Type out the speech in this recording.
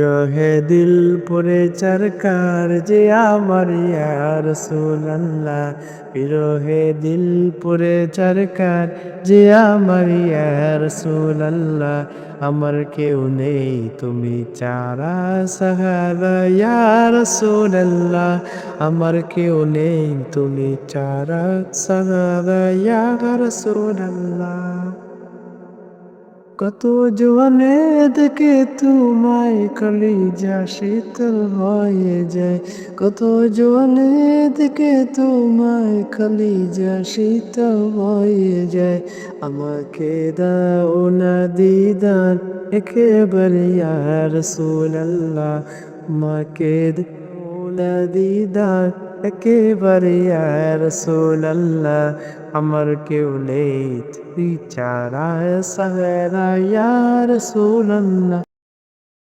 রহে দিল পরে চরকার যে আমার ইয়ার সোনাল্লাহ বিরহে দিল পরে চরকার যে আমার ইয়ার সোনাল্লাহ আমার কেউ নেই, তুমি চারা সাহারা ইয়ার সোনাল্লাহ আমার কেউ নেই, তুমি চারা সাহারা ইয়ার কত জোয়ানে দেখে তোমায় কলিজা শীতল হয়ে যায়। কত জোয়ানে দেখে তোমায় কলিজা শীতল হয়ে যায়। আমাকে দাও না দিদান একেবারে ইয়ার সোনাল্লাহ আমাকে দাও না দিদান একেবারে ইয়ার সোনাল্লাহ আমার কেউ নেই তুই চারা সারা ইয়ার সোনাল্লাহ